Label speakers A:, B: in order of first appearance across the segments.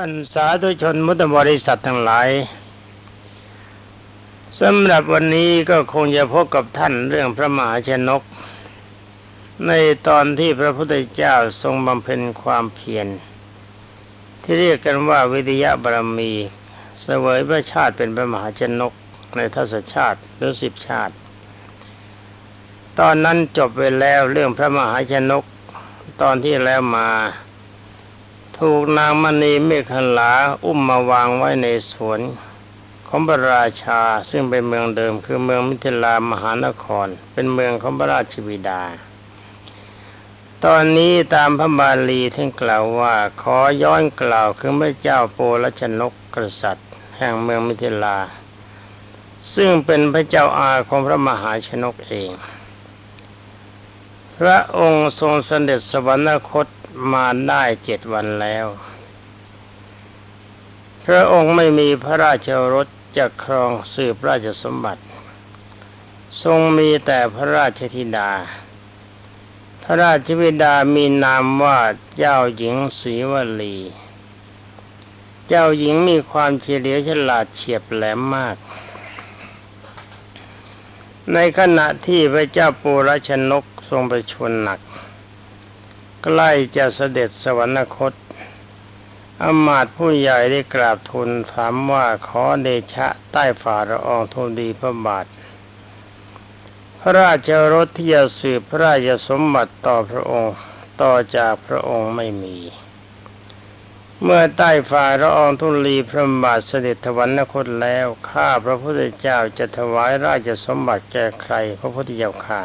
A: ท่านสาธุชนมุตบริษัททั้งหลายสำหรับวันนี้ก็คงจะพบกับท่านเรื่องพระมหาชนก ในตอนที่พระพุทธเจ้าทรงบำเพ็ญความเพียรที่เรียกกันว่าวิทยาบารมีเสวยพระชาติเป็นพระมหาชนกในทศชาติหรือสิบชาติ ตอนนั้นจบไปแล้วเรื่องพระมหาชนก ตอนที่แล้วมา ถูกนางมณีเมฆลาอุ้มมาวางไว้ในสวน ของพระราชาซึ่งเป็นเมืองเดิมคือเมืองมิถิลามหานคร เป็นเมืองของพระราชบิดา ตอนนี้ตามพระบาลีท่านกล่าวว่าขอย้อนกล่าวคือพระเจ้าโปลชนกกษัตริย์ แห่งเมืองมิถิลา ซึ่งเป็นพระเจ้าอาของพระมหาชนกเอง พระองค์ทรงเสด็จสวรรคต มาได้เจ็ดวันแล้ว พระองค์ไม่มีพระราชรถจะครองสืบราชสมบัติ ทรงมีแต่พระราชธิดา พระราชวิดามีนามว่าเจ้าหญิงศรีวลี เจ้าหญิงมีความเฉลียวฉลาดเฉียบแหลมมากในขณะที่พระเจ้าปูรชนกทรงประชวรหนัก ใกล้จะเสด็จสวรรคตอมาตผู้ใหญ่ได้กราบทูลถามว่าขอเดชะใต้ฝ่าละอองทูลดีพระบาท พระราชรถที่จะสืบพระราชสมบัติต่อพระองค์ต่อจากพระองค์ไม่มี เมื่อใต้ฝ่าละอองทุลีพระบาทเสด็จถวันนคตแล้ว ข้าพระพุทธเจ้าจะถวายราชสมบัติแก่ใครพระพุทธเจ้าข้า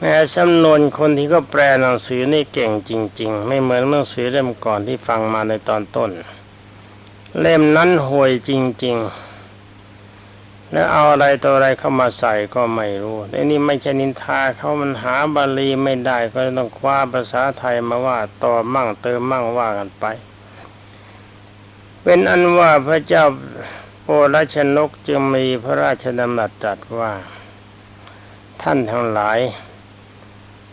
A: แม้สำนวนคนที่ก็แปลหนังสือนี่เก่งจริง ๆ ไม่เหมือนหนังสือเล่มก่อนที่ฟังมาในตอนต้น เล่มนั้นห่วยจริง ๆ แล้วเอาอะไรตัวอะไรเข้ามาใส่ก็ไม่รู้ไอ้นี่ไม่ใช่นินทาเขามันหาบาลีไม่ได้ก็ต้องคว้าภาษาไทยมาว่าต่อมั่งเติมมั่งว่ากันไป เป็นอันว่าพระเจ้าโปรชนกจึงมีพระราชดำรัสตรัสว่า ท่านทั้งหลาย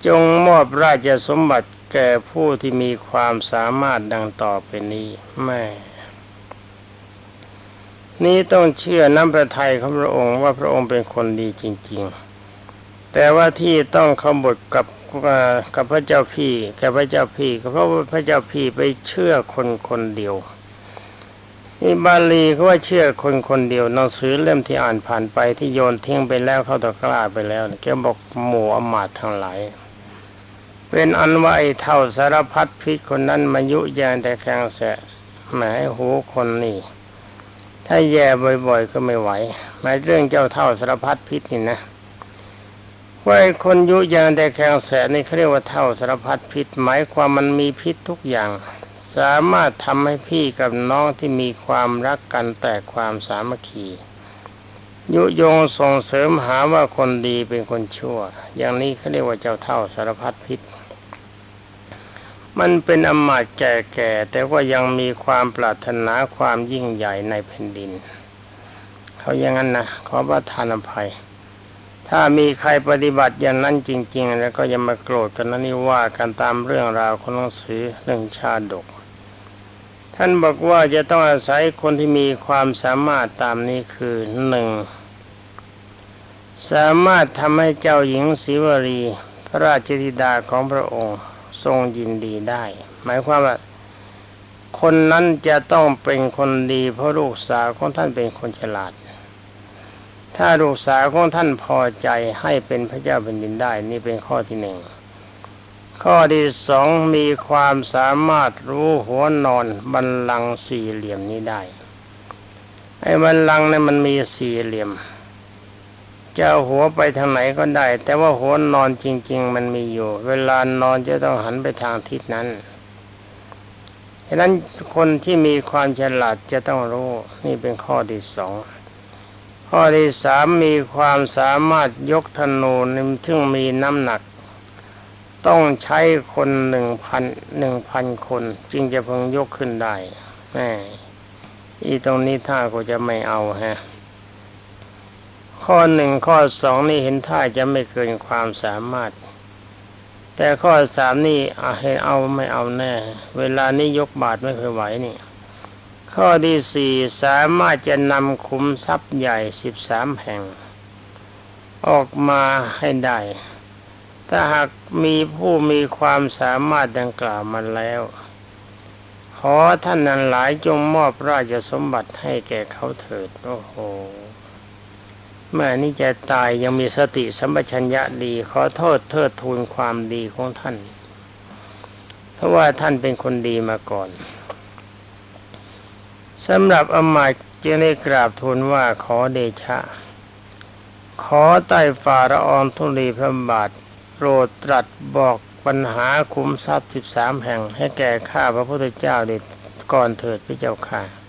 A: จงมอบราชสมบัติแก่ผู้ที่มีความสามารถดังต่อไปนี้แม่นี้ต้องเชื่อน้ำพระทัยของพระองค์ว่าพระองค์เป็นคนดีจริง ๆ แต่ว่าที่ต้องขบฏกับกับพระเจ้าพี่กับพระเจ้าพี่ก็เพราะว่าพระเจ้าพี่ไปเชื่อคนคนเดียวนี่บาลีเขาว่าเชื่อคนคนเดียวหนังสือเล่มที่อ่านผ่านไปที่โยนทิ้งไปแล้วเข้าตะกร้าไปแล้วแกบอกหมู่อมาตทั้งหลาย เป็นอันว่าไอ้เท่าสารพัดพิษคนนั้นมายุแยงแต่แข็งแสะหมายหูคนนี่ถ้าแย่บ่อยๆก็ไม่ไหวหมายเรื่องเจ้าเท่าสารพัดพิษนี่นะว่าไอ้คนยุแยงแต่แข็งแสะนี่เขาเรียกว่าเท่าสารพัดพิษ หมายความมันมีพิษทุกอย่าง สามารถทำให้พี่กับน้องที่มีความรักกันแต่ความสามัคคี ยุยงส่งเสริมหาว่าคนดีเป็นคนชั่ว อย่างนี้เขาเรียกว่าเจ้าเท่าสารพัดพิษ มันเป็นอมาตแก่ๆแต่ว่ายังมีความปรารถนาความยิ่งใหญ่ในแผ่นดิน เขาอย่างนั้นนะขอประทานอภัย ถ้ามีใครปฏิบัติอย่างนั้นจริง ๆ แล้วก็อย่ามาโกรธกันนะนี่ว่ากันตามเรื่องราวของหนังสือเรื่องชาดก ท่านบอกว่าจะต้องอาศัยคนที่มีความสามารถตามนี้คือหนึ่งสามารถทำให้เจ้าหญิงศิวรี พระราชธิดาของพระองค์ ทรงยินดีได้ หมายความว่า คนนั้นจะต้องเป็นคนดี เพราะลูกสาวของท่านเป็นคนฉลาด ถ้าลูกสาวของท่านพอใจให้เป็นพระเจ้าแผ่นดินได้ นี่เป็นข้อที่หนึ่งข้อที่สองมีความสามารถรู้หัวนอนบันลังสี่เหลี่ยมนี้ได้ไอ้บันลังเนี่ยมันมีสี่เหลี่ยม จะหัวไปทางไหนก็ได้ แต่ว่าหัวนอนจริง ๆ มันมีอยู่ เวลานอนจะต้องหันไปทางทิศนั้นฉะนั้นคนที่มีความฉลาดจะต้องรู้นี่เป็นข้อที่สองข้อที่สามมีความสามารถยกธนูนิ่มทึ่งมีน้ำหนัก ต้องใช้คนหนึ่งพันหนึ่งพันคน จึงจะพิ่งยกขึ้นได้แม่อีตรงนี้ท่าก็จะไม่เอาฮะ ข้อหนึ่งข้อสองนี่เห็นท่าจะไม่เกินความสามารถ แต่ข้อสามนี่เอาให้เอาไม่เอาแน่ เวลานี้ยกบาทไม่เคยไหวนี่ ข้อที่สี่สามารถจะนำคุมทรัพย์ใหญ่สิบสามแห่ง ออกมาให้ได้ ถ้าหากมีผู้มีความสามารถดังกล่าวมาแล้ว ขอท่านนั้นหลายจงมอบราชสมบัติให้แก่เขาเถิดโอ้โห แม่นี่จะตายยังมีสติสัมปชัญญะดี ขอโทษเทิดทูนความดีของท่าน เพราะว่าท่านเป็นคนดีมาก่อนสำหรับอมาตจึงได้กราบทูลว่าขอเดชะ ขอใต้ฝ่าละอองธุลีพระบาทโปรดตรัสบอกปัญหาคุ้มทรัพย์สิบสามแห่งให้แก่ข้าพระพุทธเจ้าเด็ดก่อนเถิดพระเจ้าค่ะ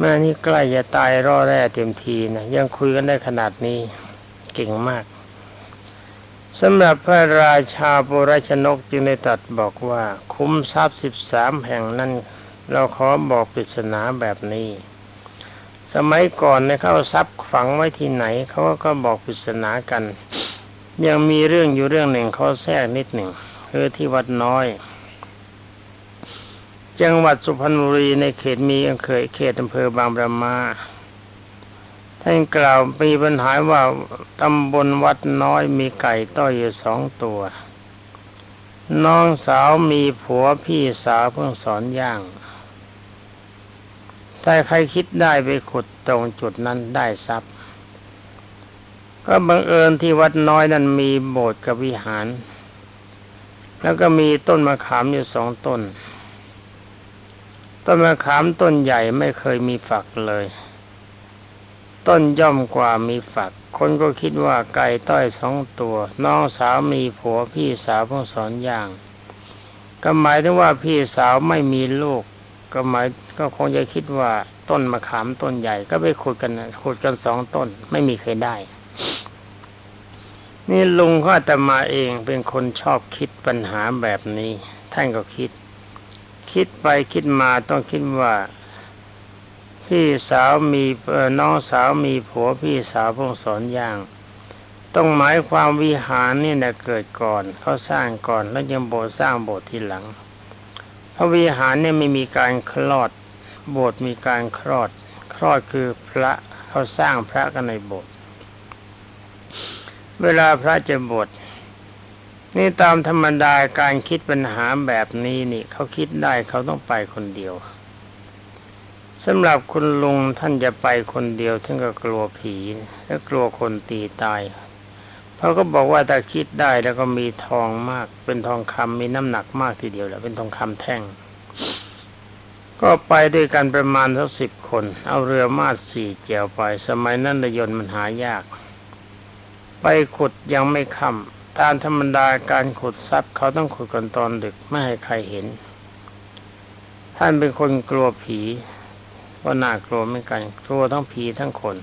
A: แม่นี่ใกล้จะตายรอแร่เต็มทีนะยังคุยกันได้ขนาดนี้เก่งมากสำหรับพระราชาปุรชนกจึงได้ตรัสบอกว่า คุ้มทรัพย์สิบสามแห่งนั้น เราขอบอกปริศนาแบบนี้ สมัยก่อนในเข้าทรัพย์ฝังไว้ที่ไหนเขาก็บอกปริศนากัน ยังมีเรื่องอยู่เรื่องหนึ่งเขาแทรกนิดหนึ่งคือที่วัดน้อย จังหวัดสุพรรณบุรีในเขตมีเคยเขตอำเภอบางประมาท่านกล่าวมีปัญหาว่าตำบลวัดน้อยมีไก่ต้อยอยู่สองตัว น้องสาวมีผัวพี่สาวเพิ่งสอนย่างถ้าใครคิดได้ไปขุดตรงจุดนั้นได้ทรัพย์ ก็บังเอิญที่วัดน้อยนั้นมีโบสถ์กับวิหาร แล้วก็มีต้นมะขามอยู่สองต้น ต้นมะขามต้นใหญ่ไม่เคยมีฝักเลย ต้นย่อมกว่ามีฝัก คนก็คิดว่าไก่ต้อยสองตัว น้องสาวมีผัวพี่สาวเพิ่งสอนอย่าง ก็หมายถึงว่าพี่สาวไม่มีลูก ก็หมายก็คงจะคิดว่าต้นมะขามต้นใหญ่ก็ไปขุดกันขุดกันสองต้น ไม่มีใครได้ นี่ลุงก็แตมาเองเป็นคนชอบคิดปัญหาแบบนี้ ท่านก็คิด คิดไปคิดมาต้องคิดว่า พี่สาวมีน้องสาวมีผัวพี่สาวพงสอนอย่าง ต้องหมายความวิหารนี่นะเกิดก่อนเขาสร้างก่อนแล้วยังโบสสร้างโบสถ์ทีหลังเพราะวิหารเนี่ยไม่มีการคลอด โบสถ์มีการคลอด คลอดคือพระเขาสร้างพระกันในโบสถ์เวลาพระจะบวช นี่ตามธรรมดาการคิดปัญหาแบบนี้นี่เขาคิดได้เขาต้องไปคนเดียวสำหรับคุณลุงท่านจะไปคนเดียวท่านก็กลัวผีและกลัวคนตีตายเขาก็บอกว่าถ้าคิดได้แล้วก็มีทองมาก เป็นทองคำมีน้ำหนักมากทีเดียวแหละเป็นทองคำแท่ง ก็ไปด้วยกันประมาณสักสิบคน เอาเรือมาดสี่เจียวไป สมัยนั้นเรือยนต์มันหายาก ไปขุดยังไม่ค่ำ ตามธรรมดาการขุดทรัพย์เขาต้องขุดกันตอนดึกไม่ให้ใครเห็น ท่านเป็นคนกลัวผีก็น่ากลัวเหมือนกันกลัวทั้งผีทั้งคน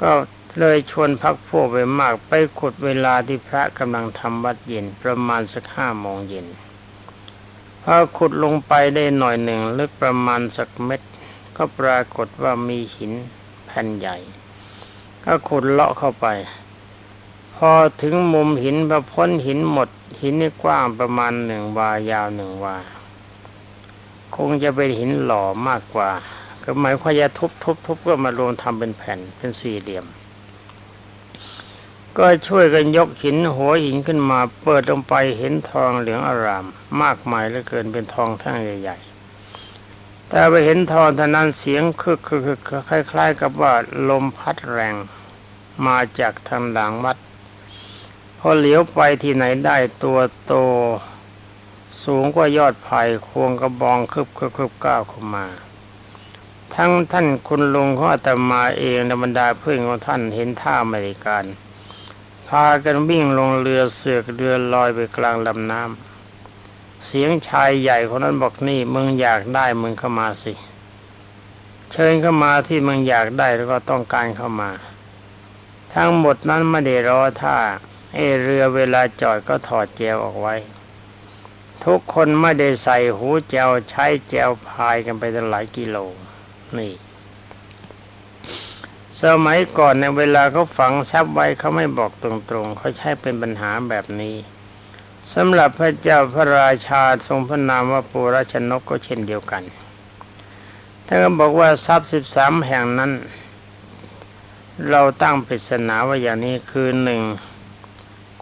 A: ก็เลยชวนพักพวกไปมากไปขุดเวลาที่พระกำลังทำวัดเย็นประมาณสักห้าโมงเย็นพอขุดลงไปได้หน่อยหนึ่งลึกประมาณสักเม็ด ก็ปรากฏว่ามีหินแผ่นใหญ่ ก็ขุดเลาะเข้าไป พอถึงมุมหินพอพ้นหินหมด หินนี่กว้างประมาณหนึ่งวายาวหนึ่งวา คงจะเป็นหินหล่อมากกว่า ก็หมายความจะทุบทุบทุบก็มารวมทำเป็นแผ่นเป็นสี่เหลี่ยม ก็ช่วยกันยกหินหัวหินขึ้นมาเปิดลงไปเห็นทองเหลืองอาราม มากมายเหลือเกินเป็นทองแท่งใหญ่ๆแต่ไปเห็นทองท่านั้นเสียงคึกคึกคึกคล้าย ๆ กับว่าลมพัดแรงมาจากทางหลังวัด อเหลียวไปที่ไหนได้ตัวโต สูงกว่ายอดไผ่ควงกระบองคืบคืบคืบก้าวเข้ามา ทั้งท่านคุณลุงของอาตมาเองและบรรดาเพื่อนของท่านเห็นท่าอเมริกันพากันวิ่งลงเรือเสือกเรือลอยไปกลางลำน้ำเสียงชายใหญ่คนนั้นบอกนี่มึงอยากได้มึงเข้ามาสิ เชิญเข้ามาที่มึงอยากได้แล้วก็ต้องการเข้ามา ทั้งหมดนั้นไม่ได้รอท่า เอเรือเวลาจอดก็ถอดแจวออกไว้ ทุกคนไม่ได้ใส่หูแจวใช้แจวพายกันไปตั้งหลายกิโล นี่ สมัยก่อนในเวลาเขาฝังทรัพย์ไว้เขาไม่บอกตรงๆเขาใช้เป็นปัญหาแบบนี้สำหรับพระเจ้าพระราชาทรงพระนามว่าปุราชนกก็เช่นเดียวกันท่านก็บอกว่าทรัพย์สิบสามแห่งนั้น เราตั้งปริศนาว่าอย่างนี้คือหนึ่ง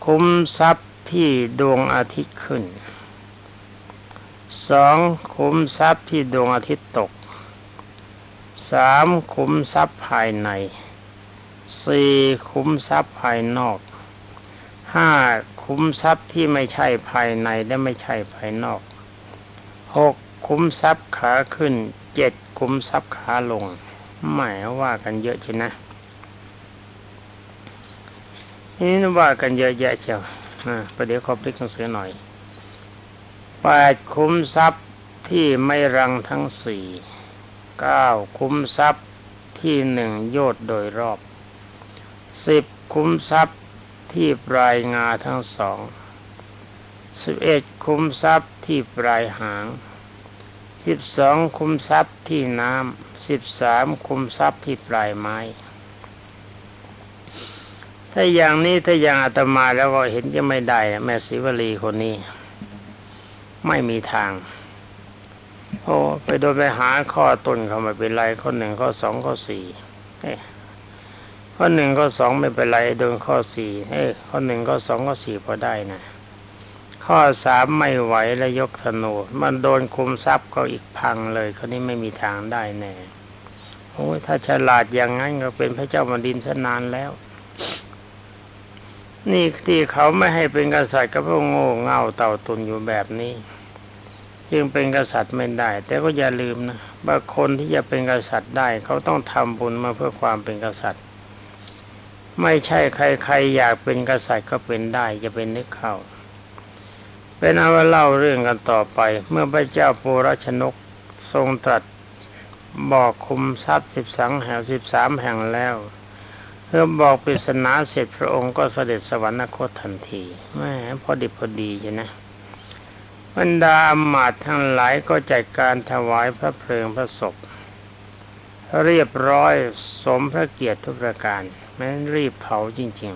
A: คุ้มทรัพย์ที่ดวงอาทิตย์ขึ้นสองคุ้มทรัพย์ที่ดวงอาทิตย์ตกสามคุ้มทรัพย์ภายในสี่คุ้มทรัพย์ภายนอกห้าคุ้มทรัพย์ที่ไม่ใช่ภายในและไม่ใช่ภายนอกหกคุ้มทรัพย์ขาขึ้นเจ็ดคุ้มทรัพย์ขาลงหมายว่ากันเยอะใช่นะ นี่ว่ากันเยอะแยะเชียวอ่าประเดี๋ยวขอพลิกหนังสือหน่อยแปดคุ้มทรัพย์ที่ไม่รังทั้งสี่เก้าคุ้มทรัพย์ที่หนึ่งโยดโดยรอบสิบคุ้มทรัพย์ที่ปลายงาทั้งสองสิบเอ็ดคุ้มทรัพย์ที่ปลายหางสิบสองคุ้มทรัพย์ที่น้ำสิบสามคุ้มทรัพย์ที่ปลายไม้ ถ้าอย่างนี้ถ้าอย่างอาตมาแล้วก็เห็นจะไม่ได้ แม่ศิวลีคนนี้ ไม่มีทางโอ้ไปโดนไปหาข้อต้นเขาไม่เป็นไรข้อหนึ่งข้อสองข้อสี่ข้อหนึ่งข้อสองไม่เป็นไรโดนข้อสี่เอ้ข้อหนึ่งข้อสองข้อสี่พอได้นะข้อสามไม่ไหวแล้วยกธนูมันโดนคุมทรัพย์ก็อีกพังเลยคนนี้ไม่มีทางได้แน่โอ้ยถ้าฉลาดอย่างนั้นก็เป็นพระเจ้าแผ่นดินซะนานแล้ว นี่ที่เขาไม่ให้เป็นกษัตริย์ก็เพราะโง่เง่าเต่าตุนอยู่แบบนี้จึงเป็นกษัตริย์ไม่ได้ แต่ก็อย่าลืมนะว่าคนที่จะเป็นกษัตริย์ได้ เขาต้องทำบุญมาเพื่อความเป็นกษัตริย์ ไม่ใช่ใครๆอยากเป็นกษัตริย์ก็เป็นได้จะเป็นนึกเข้าเป็นเอาว่าเล่าเรื่องกันต่อไป เมื่อพระเจ้าปูรชนกทรงตรัสบอกคุมทรัพย์สิบสังแห่งสิบสามแห่งแล้ว เพื่อบอกปริศนาเสร็จพระองค์ก็เสด็จสวรรคตทันทีแม่พอดิบพอดีใช่นะบรรดาอมาตย์ทั้งหลายก็จัดการถวายพระเพลิงพระศพเรียบร้อยสมพระเกียรติทุกประการแม้รีบเผาจริง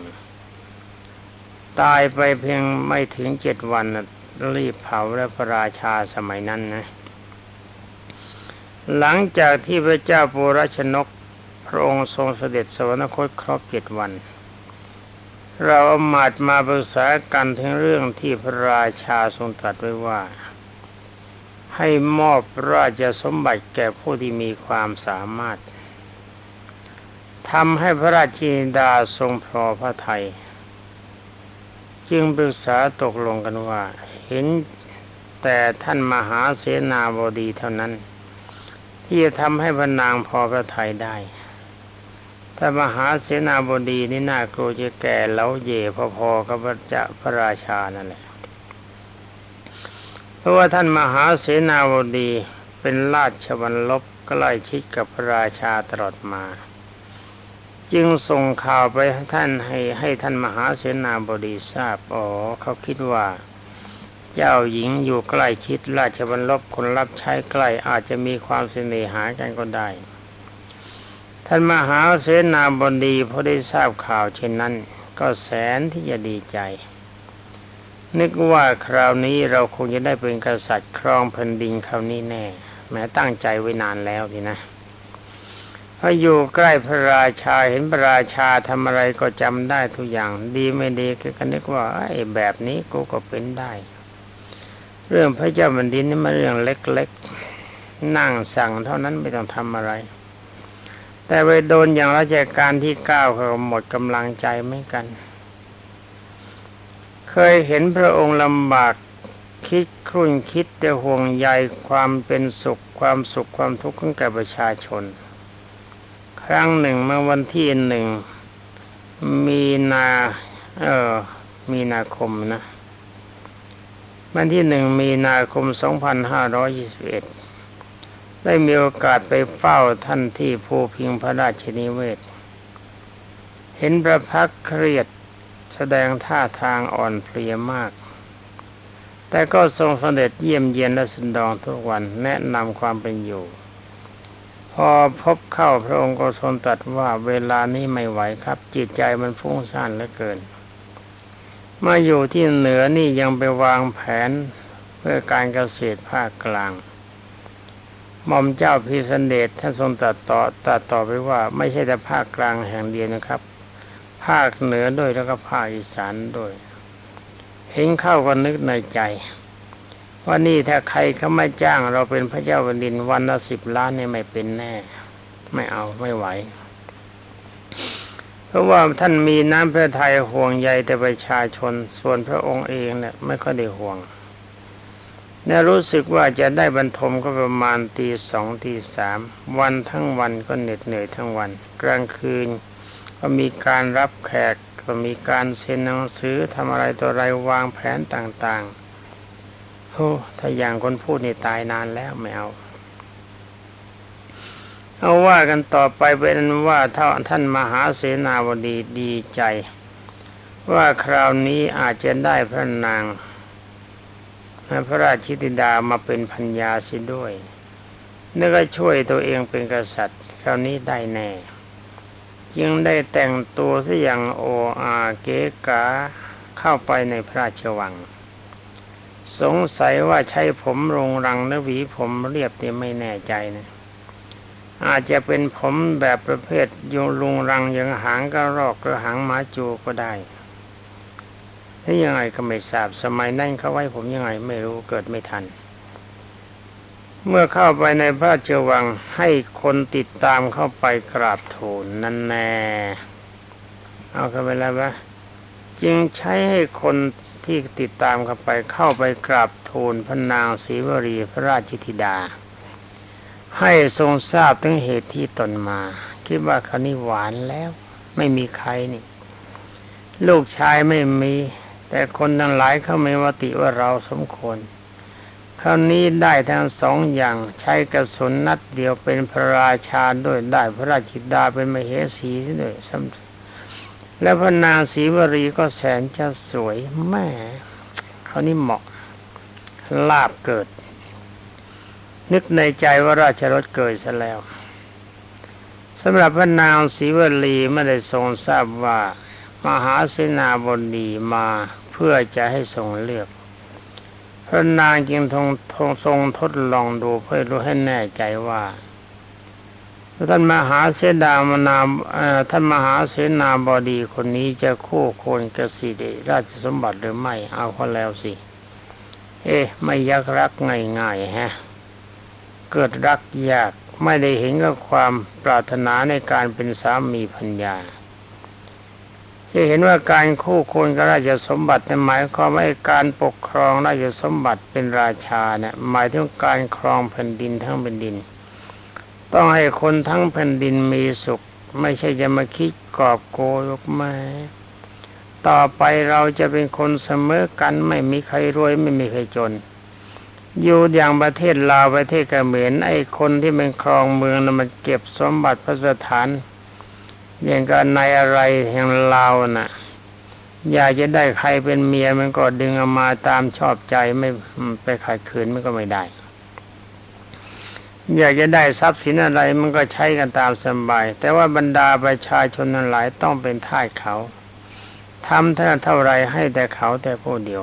A: ๆ ตายไปเพียงไม่ถึงเจ็ดวันรีบเผาและพระราชาสมัยนั้นนะ หลังจากที่พระเจ้าปุรชนก พระองค์ทรงเสด็จสวรรคตครบเจ็ดวัน เราอมาตมาปรึกษากันถึงเรื่องที่พระราชาทรงตรัสไว้ว่า ให้มอบราชสมบัติแก่ผู้ที่มีความสามารถทำให้พระราชินดาทรงพอพระไทย จึงปรึกษาตกลงกันว่า เห็นแต่ท่านมหาเสนาบดีเท่านั้น ที่จะทำให้พระนางพอพระไทยได้ ถ้ามหาเสนาบดีนี่น่ากลัวจะแก่แล้วเย่พอๆกับพระเจ้าพระราชานั่นแหละเพราะว่าท่านมหาเสนาบดีเป็นราชวัลลบใกล้ชิดกับพระราชาตลอดมา จึงส่งข่าวไปท่านให้ให้ท่านมหาเสนาบดีทราบอ๋อเขาคิดว่าเจ้าหญิงอยู่ใกล้ชิดราชวัลลบคนรับใช้ใกล้อาจจะมีความเสน่หากันก็ได้ ท่านมหาเสนาบดีพอได้ทราบข่าวเช่นนั้น ก็แสนที่จะดีใจ นึกว่าคราวนี้เราคงจะได้เป็นกษัตริย์ครองแผ่นดินคราวนี้แน่ แม้ตั้งใจไว้นานแล้วทีนะพออยู่ใกล้พระราชาเห็นพระราชาทำอะไรก็จำได้ทุกอย่าง ดีไม่ดีก็นึกว่าไอ้แบบนี้กูก็เป็นได้ เรื่องพระเจ้าแผ่นดินนี่มาเรื่องเล็กๆ นั่งสั่งเท่านั้นไม่ต้องทำอะไร แต่ไปโดนอย่างราชการที่เก้าเขาหมดกำลังใจไม่กัน เคยเห็นพระองค์ลำบากคิดครุ่นคิดแต่ห่วงใยความเป็นสุขความสุขความทุกข์ของแก่ประชาชน ครั้งหนึ่งเมื่อวันที่หนึ่ง มีนาเออมีนาคมนะ วันที่หนึ่งมีนาคมสองพันห้าร้อยยี่สิบเอ็ด ได้มีโอกาสไปเฝ้าท่านที่ภูพิงพระราชนิเวศ เห็นพระพักเครียดแสดงท่าทางอ่อนเพลียมาก แต่ก็ทรงเสด็จเยี่ยมเยียนและสันดองทุกวันแนะนำความเป็นอยู่ พอพบเข้าพระองค์ก็ทรงตรัสว่าเวลานี้ไม่ไหวครับ จิตใจมันฟุ้งซ่านเหลือเกิน มาอยู่ที่เหนือนี่ยังไปวางแผนเพื่อการเกษตรภาคกลาง หม่อมเจ้าพิสันเดชท่านทรงตรัสต่อตรัสต่อไปว่า ไม่ใช่แต่ภาคกลางแห่งเดียวนะครับ ภาคเหนือด้วยแล้วก็ภาคอีสานด้วย เห็นเข้าก็นึกในใจ ว่านี่ถ้าใครเขาไม่จ้าง เราเป็นพระเจ้าแผ่นดินวันละสิบล้านเนี่ยไม่เป็นแน่ ไม่เอาไม่ไหว เพราะว่าท่านมีน้ำพระทัยห่วงใยแต่ประชาชนส่วนพระองค์เองเนี่ยไม่ค่อยได้ห่วง เนี่ยรู้สึกว่าจะได้บรรทมก็ประมาณตีสองตีสามวันทั้งวันก็เหน็ดเหนื่อยทั้งวัน กลางคืน ก็มีการรับแขกก็มีการเซ็นหนังสือทำอะไรตัวอะไรวางแผนต่างๆโอ้ถ้าอย่างคนพูดนี่ตายนานแล้วไม่เอาเอาว่ากันต่อไปเป็นว่าท่าท่านมหาเสนาบดีดีใจ ว่าคราวนี้อาจจะได้พระนาง พระราชิติดามาเป็นพัญญาสิด้วยนี่ก็ช่วยตัวเองเป็นกษัตริย์ คราวนี้ได้แน่ จึงได้แต่งตัวซะอย่างโออาเกกาเข้าไปในพระราชวัง สงสัยว่าใช้ผมรงรังหรือหวีผมเรียบนี่ไม่แน่ใจนะอาจจะเป็นผมแบบประเภทโยลุงรังยังหางกระรอกหรือหางหมาจูก็ได้ นี่ยังไงก็ไม่ทราบสมัยนั้นเขาไว้ผมยังไงไม่รู้เกิดไม่ทัน เมื่อเข้าไปในพระราชวังให้คนติดตามเข้าไปกราบทูลนั่นแน่เอาเข้าไปแล้วปะจึงใช้ให้คนที่ติดตามเข้าไปเข้าไปกราบทูลพระนางศรีวรีพระราชธิดา ให้ทรงทราบถึงเหตุที่ตนมา คิดว่าเขานี่หวานแล้ว ไม่มีใครนี่ ลูกชายไม่มี แต่คนทั้งหลายเขาไม่วติว่าเราสมควรคราวนี้ได้ทั้งสองอย่างใช้กระสุนนัดเดียวเป็นพระราชาด้วยได้พระราชิดาเป็นมเหสีด้วยและพระนางศรีวรีก็แสนจะสวยแม่เขานี่เหมาะลาบเกิด นึกในใจว่าราชรถเกิดซะแล้วสำหรับพระนางศรีวลีไม่ได้ทรงทราบว่ามหาเสนาบดีมา เพื่อจะให้ทรงเลือกพระนางจึงทงทงทรงทดลองดูเพื่อรู้ให้แน่ใจว่า ท่านมหาเสดามนาท่านมหาเสนาบดีคนนี้จะคู่ควรกสิเดราชสมบัติหรือไม่เอาพอแล้วสิ เอ๊ะไม่ยักรักง่ายๆฮะเกิดรักยากไม่ได้เห็นกับความปรารถนาในการเป็นสามีพัญญา จะเห็นว่าการคู่ควรกับราชสมบัติหมายความว่าการปกครองราชสมบัติเป็นราชาเนี่ยหมายถึงการครองแผ่นดินทั้งแผ่นดิน ต้องให้คนทั้งแผ่นดินมีสุข ไม่ใช่จะมาคิดกอบโกยกมาต่อไปเราจะเป็นคนเสมอกันไม่มีใครรวยไม่มีใครจน อยู่อย่างประเทศลาวประเทศกเขมรไอ้คนที่เป็นครองเมืองนะมันเก็บสมบัติพระสถาน อย่างกันในอะไรแห่งเรานะ่ะ อยากจะได้ใครเป็นเมียมันก็ดึงออกมาตามชอบใจไม่ไปขัดขืนมันก็ไม่ได้ อยากจะได้ทรัพย์สินอะไรมันก็ใช้กันตามสบาย แต่ว่าบรรดาประชาชนนั้นหลายต้องเป็นท่าสเขาทำเท่าเท่าไรให้แต่เขาแต่ผู้เดียว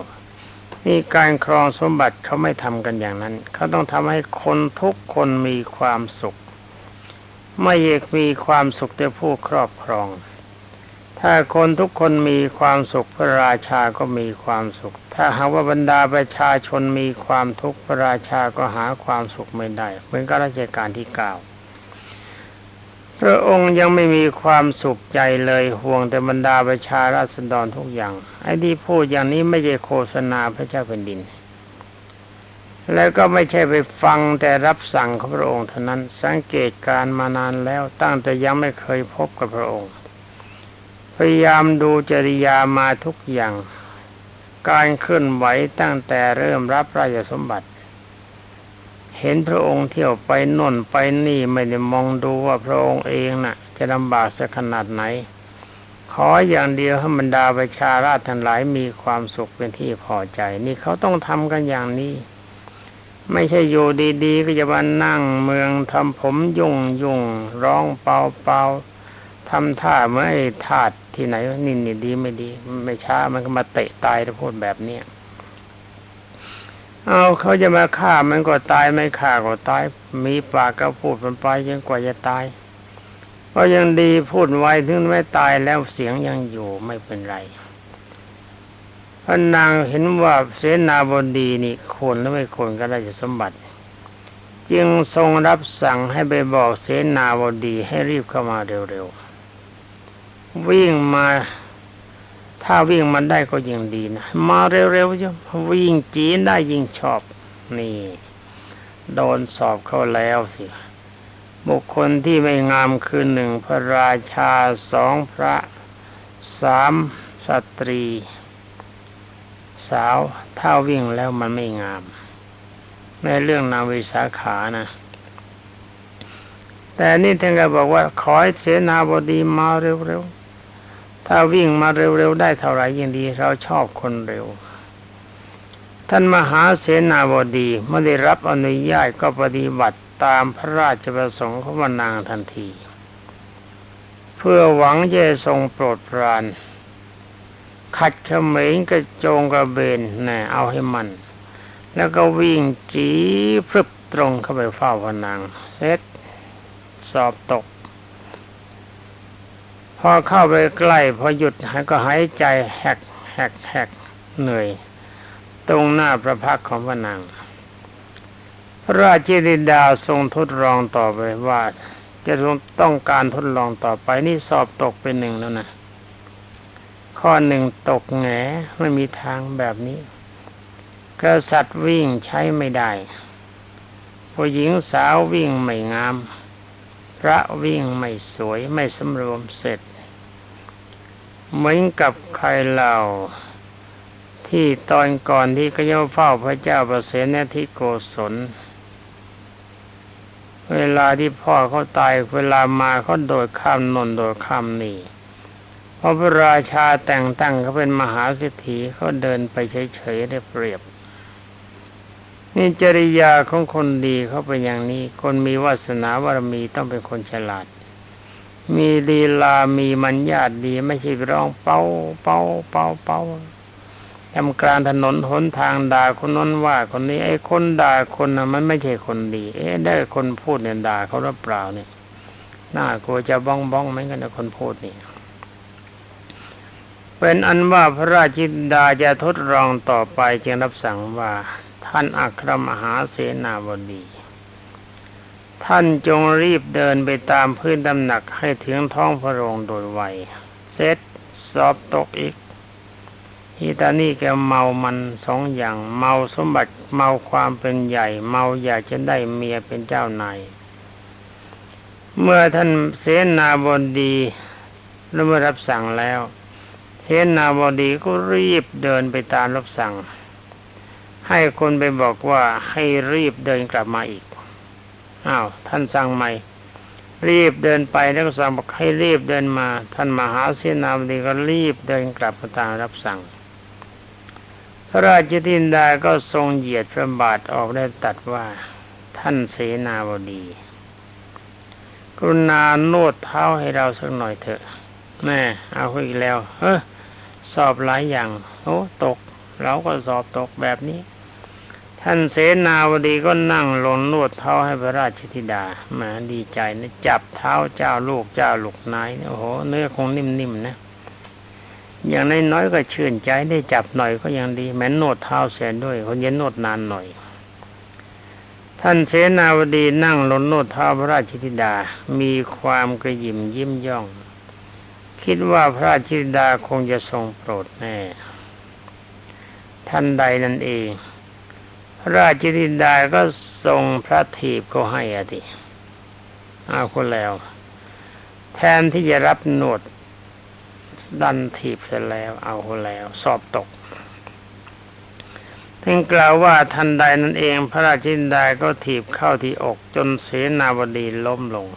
A: นี่การครองสมบัติเขาไม่ทำกันอย่างนั้น เขาต้องทำให้คนทุกคนมีความสุข ไม่เอกมีความสุขแต่ผู้ครอบครอง ถ้าคนทุกคนมีความสุขพระราชาก็มีความสุข ถ้าหากว่าบรรดาประชาชนมีความทุกข์พระราชาก็หาความสุขไม่ได้ เหมือนกับราชการที่เก่าพระองค์ยังไม่มีความสุขใจเลยห่วงแต่บรรดาประชาราษฎรทุกอย่าง ไอ้ที่พูดอย่างนี้ไม่ใช่โฆษณาพระเจ้าแผ่นดิน แล้วก็ไม่ใช่ไปฟังแต่รับสั่งของพระองค์เท่านั้นสังเกตการมานานแล้วตั้งแต่ยังไม่เคยพบกับพระองค์ พยายามดูจริยามาทุกอย่าง การเคลื่อนไหวตั้งแต่เริ่มรับราชสมบัติ เห็นพระองค์เที่ยวไปน่นไปนี่ไม่ได้มองดูว่าพระองค์เองน่ะ จะลำบากสักขนาดไหน ขออย่างเดียวให้บรรดาประชาราชทั้งหลายมีความสุขเป็นที่พอใจ นี่เขาต้องทำกันอย่างนี้ ไม่ใช่อยู่ดีๆ ก็จะมานั่งเมืองทำผมยุ่งยุ่งร้องเปล่าเปล่าทำท่าเมื่อไอ้ทาดที่ไหนว่านี่นี่ดีไม่ดี ไม่ช้ามันก็มาเตะตายถ้าพูดแบบเนี้ยเอาเขาจะมาฆ่ามันก็ตายไม่ฆ่าก็ตาย มีปากก็พูดมันไปจนกว่าจะตายก็ยังดีพูดไว้ถึงไม่ตายแล้วเสียงยังอยู่ไม่เป็นไร พระนางเห็นว่าเสนาบดีนี่ควรหรือไม่ควรก็ได้จะสมบัติ จึงทรงรับสั่งให้ไปบอกเสนาบดีให้รีบเข้ามาเร็วๆวิ่งมาถ้าวิ่งมันได้ก็ยิ่งดีนะมาเร็วๆจ้ะวิ่งจีนได้ยิ่งชอบ นี่ โดนสอบเข้าแล้วสิบุคคลที่ไม่งามคือหนึ่งพระราชาสองพระสามสตรี สาวถ้าวิ่งแล้วมันไม่งาม ในเรื่องนาวิสาขานะแต่นี่ท่านก็บอกว่าขอให้เสนาบดีมาเร็วๆ ถ้าวิ่งมาเร็วๆ ได้เท่าไหร่ยิ่งดี เราชอบคนเร็ว ท่านมหาเสนาบดีเมื่อได้รับอนุญาตก็ปฏิบัติตามพระราชประสงค์ของนางทันที เพื่อหวังจะทรงโปรดปราน ขัดเขมงกระโจงกระเบนแน่เอาให้มัน แล้วก็วิ่งจีพรึบตรงเข้าไปเฝ้าพนางเสร็จสอบตก พอเข้าไปใกล้ พอหยุดก็หายใจแหกแหกแหกเหนื่อย ตรงหน้าพระพักของพระนางพระราชธิดาทรงทดลองต่อไปว่า จะต้องการทดลองต่อไปนี่สอบตกเป็นหนึ่งแล้วนะ ข้อหนึ่งตกแงไม่มีทางแบบนี้ กษัตริย์วิ่งใช้ไม่ได้ผู้หญิงสาววิ่งไม่งาม พระวิ่งไม่สวยไม่สำรวมเสร็จ เหมือนกับใครเล่าที่ตอนก่อนที่ก็ย่เฝ้าพระเจ้าประเสนทิโกศล เวลาที่พ่อเขาตายเวลามาเขาโดดข้ามนนโดดข้ามนี่ พอพระราชาแต่งตั้งเขาเป็นมหาเศรษฐีเขาเดินไปเฉยๆได้เปรียบ นี่จริยาของคนดีเขาเป็นอย่างนี้ คนมีวาสนาบารมีต้องเป็นคนฉลาด มีลีลามีมัญญาตดีไม่ใช่ร้องเป้าเป้าเป้าเป้าทำกลางถนนหนทางด่าคนนั้นว่าคนนี้ไอ้คนด่าคนน่ะมันไม่ใช่คนดี เอ๊ะได้คนพูดเนี่ยด่าเขาหรือเปล่าเนี่ยน่ากลัวจะบ้องบ้องเหมกันนะคนพูดนี่ เป็นอันว่าพระราชิดาจะทดลองต่อไปจึงรับสั่งว่าท่านอัครมหาเสนาบดี ท่านจงรีบเดินไปตามพื้นตำหนักให้ถึงท้องพระโรงโดยไวเสร็จสอบตกอีกฮีตานี่แกเมามันสองอย่าง เมาสมบัติเมาความเป็นใหญ่ เมาอยากจะได้เมียเป็นเจ้านายเมื่อท่านเสนาบดีแล้เมื่อรับสั่งแล้ว เสนาบดีก็รีบเดินไปตามรับสั่ง ให้คนไปบอกว่าให้รีบเดินกลับมาอีกอ้าวท่านสั่งใหม่ รีบเดินไปแล้วสั่งบอกให้รีบเดินมา ท่านมหาเสนาบดีก็รีบเดินกลับมาตามรับสั่ง พระราชทินดาก็ทรงเหยียดพระบาทออกได้ตัดว่า ท่านเสนาบดี กรุณาโนดเท้าให้เราสักหน่อยเถอะแม่เอาอีกแล้ว เฮ้ สอบหลายอย่างโอ้ตกเราก็สอบตกแบบนี้ ท่านเสนาวดีก็นั่งลงนวดเท้าให้พระราชธิดาหมาดีใจนะจับเท้าเจ้าลูกเจ้าลูกนายโอ้โหเนื้อคงนิ่มๆนะอย่างน้อยๆก็ชื่นใจได้จับหน่อยก็ยังดี แม้นนวดเท้าเสียด้วยคนเย็นนวดนานหน่อย ท่านเสนาวดีนั่งลงนวดเท้าพระราชธิดา มีความกระยิมยิ้มย่อง คิดว่าพระราชิดาคงจะทรงโปรดแน่ ท่านใดนั่นเอง พระราชธิดาก็ทรงพระถีบเขาให้อดีเอาคนแล้ว แทนที่จะรับหนวดดันถีบเสร็จแล้ว เอาคนแล้ว สอบตกท่านกล่าวว่าทันใดนั่นเอง พระราชินดาก็ถีบเข้าที่อกจนเสนาบดีล้มลง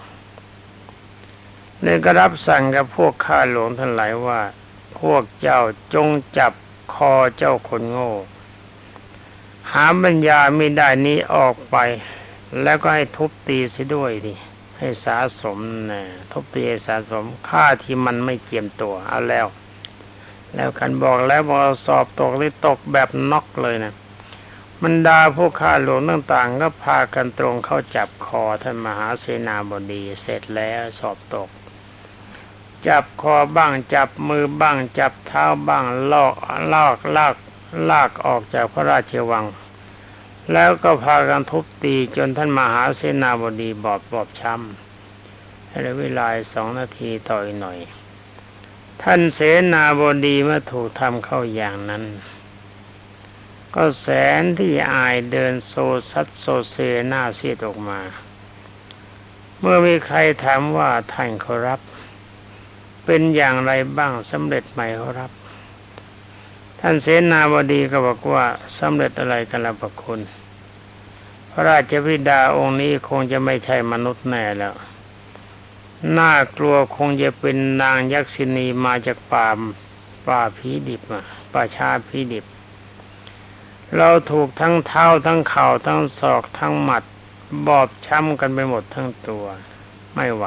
A: เลยก็รับสั่งกับพวกข้าหลวงทั้งหลายว่า พวกเจ้าจงจับคอเจ้าคนโง่ หาปัญญาไม่ได้นี้ออกไป แล้วก็ให้ทุบตีเสียด้วยดิให้สะสมนะทุบตีให้สะสมค่าที่มันไม่เกียมตัวเอาแล้ว แล้วกันบอกแล้วบอกสอบตกหรือตกแบบน็อกเลยนะมันดาผู้ฆ่าหลวงต่างๆ ก็พากันตรงเข้าจับคอท่านมหาเสนาบดีเสร็จแล้วสอบตก จับคอบ้างจับมือบ้าง จับเท้าบ้างลอกลากลากลากออกจากพระราชวัง แล้วก็พากันทุบตีจนท่านมหาเสนาบดีบอบบอบช้ำให้เวลาสองนาทีต่ออีกหน่อย ท่านเสนาบดีเมื่อถูกทำเข้าอย่างนั้น ก็แสนที่อายเดินโซซัดโซเซหน้าซีดออกมา เมื่อมีใครถามว่าท่านเขารับ เป็นอย่างไรบ้างสำเร็จไหมเขารับ ท่านเสนาบดีก็บอกว่าสำเร็จอะไรกันละประคุณ พระราชบิดาองค์นี้คงจะไม่ใช่มนุษย์แน่แล้วน่ากลัวคงจะเป็นนางยักษินีมาจากป่าป่าผีดิบมาป่าชาผีดิบ เราถูกทั้งเท้าทั้งเข่าทั้งศอกทั้งหมัด บอบช้ำกันไปหมดทั้งตัว ไม่ไหว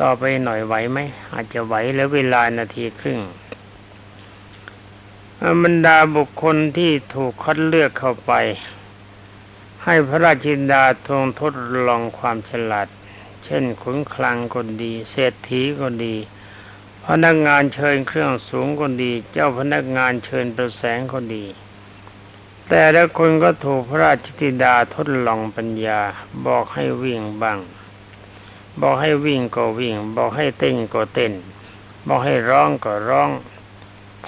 A: ต่อไปหน่อยไหวไหมอาจจะไหวแล้วเวลานาทีครึ่งบรรดาบุคคลที่ถูกคัดเลือกเข้าไป ให้พระราชินดาทรงทดลองความฉลาด เช่นขุนคลังก็ดี เศรษฐีก็ดี พนักงานเชิญเครื่องสูงก็ดี เจ้าพนักงานเชิญประแสงก็ดี แต่ละคนก็ถูกพระราชธิดาทดลองปัญญาบอกให้วิ่งบ้าง บอกให้วิ่งก็วิ่ง บอกให้เต้นก็เต้น บอกให้ร้องก็ร้อง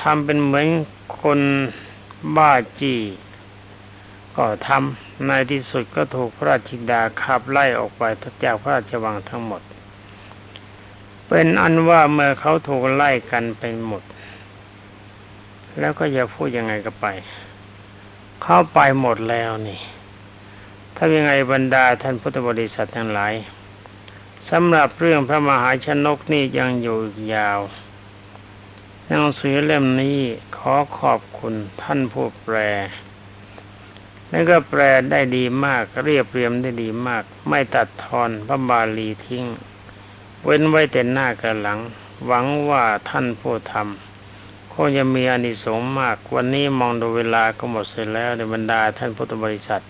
A: ทำเป็นเหมือนคนบ้าจี้ก็ทำในที่สุดก็ถูกพระราชิดาขับไล่ออกไปจากพระราชวังทั้งหมด เป็นอันว่าเมื่อเขาถูกไล่กันไปหมด แล้วก็อย่าพูดยังไงก็ไป เข้าไปหมดแล้วนี่ ถ้ายังไงบรรดาท่านพุทธบริษัททั้งหลาย สำหรับเรื่องพระมหาชนกนี่ยังอยู่อีกยาว หนังสือเล่มนี้ขอขอบคุณท่านผู้แปลแล้วก็แปลได้ดีมากเรียบเรียมได้ดีมาก ไม่ตัดทอนพระบาลีทิ้ง เว้นไว้แต่หน้ากับหลัง หวังว่าท่านผู้ทำคงจะมีอานิสงส์มาก วันนี้มองดูเวลาก็หมดเสร็จแล้วในบรรดาท่านพุทธบริษัท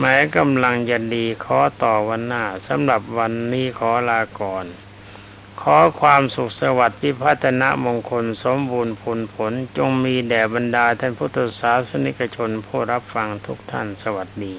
A: แม้กำลังจะดีขอต่อวันหน้าสำหรับวันนี้ขอลาก่อน ขอความสุขสวัสดิ์พิพัฒนมงคลสมบูรณ์ผลผล จงมีแด่บรรดาท่านพุทธศาสนิกชนผู้รับฟังทุกท่านสวัสดี